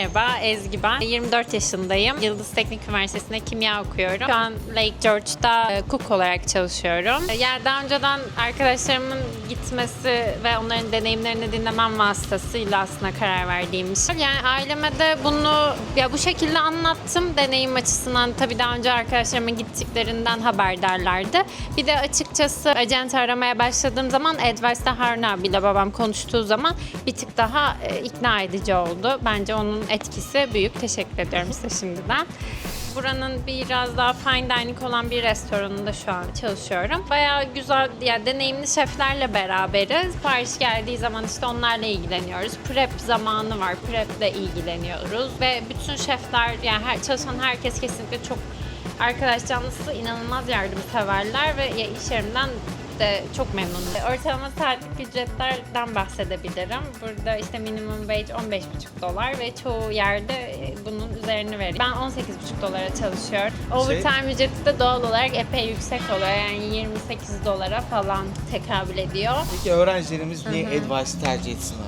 Merhaba, Ezgi ben. 24 yaşındayım. Yıldız Teknik Üniversitesi'nde kimya okuyorum. Şu an Lake George'da e, olarak çalışıyorum. E, Yani daha önceden arkadaşlarımın gitmesi ve onların deneyimlerini dinlemem vasıtasıyla aslında karar verdiğim iş. Yani aileme de bunu ya bu şekilde anlattım deneyim açısından. Tabii daha önce arkadaşlarımın gittiklerinden haberdarlardı. Bir de açıkçası acente aramaya başladığım zaman Advice'da Harun abiyle babam konuştuğu zaman bir tık daha e, ikna edici oldu. Bence onun etkisi büyük. Teşekkür ediyorum size şimdiden. Buranın biraz daha fine dining olan bir restoranında şu an çalışıyorum. Bayağı güzel, yani deneyimli şeflerle beraberiz. Sipariş geldiği zaman işte onlarla ilgileniyoruz. Prep zamanı var, preple ilgileniyoruz. Ve bütün şefler, yani her, çalışan herkes kesinlikle çok arkadaş canlısı, inanılmaz yardımseverler ve iş yerimden de çok memnunum. Ortalama saatlik ücretlerden bahsedebilirim. Burada işte minimum wage 15,5 dolar ve çoğu yerde e, bunun üzerini veriyor. Ben 18,5 dolara çalışıyorum. Overtime ücreti de doğal olarak epey yüksek oluyor. Yani 28 dolara falan tekabül ediyor. Peki öğrencilerimiz niye Advice tercih etsinler?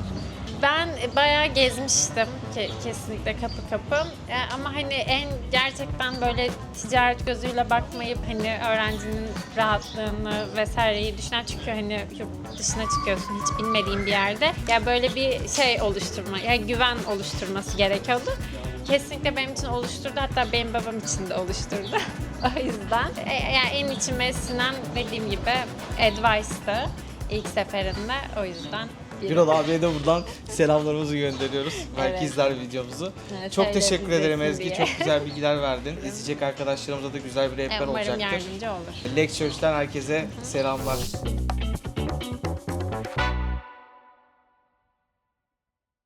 Ben bayağı gezmiştim ke- kesinlikle kapı kapı. E, ama hani en gerçekten böyle ticaret gözüyle bakmayıp hani öğrencinin rahatlığını vesaireyi düşünen çünkü hani yurt dışına çıkıyorsun hiç bilmediğin bir yerde. Ya böyle bir şey oluşturma, ya güven oluşturması gerekiyordu. Kesinlikle benim için oluşturdu. Hatta benim babam için de oluşturdu. o yüzden. E, yani en içime sinen dediğim gibi Advice'tı ilk seferinde. O yüzden Birol abiye de buradan selamlarımızı gönderiyoruz. Belki Evet. izler videomuzu. Evet, çok teşekkür izlesin ederim Ezgi. diye. Çok güzel bilgiler verdin. İzleyecek arkadaşlarımıza da güzel bir rehber Umarım olacaktır. yardımcı olur. Lecture'den herkese selamlar.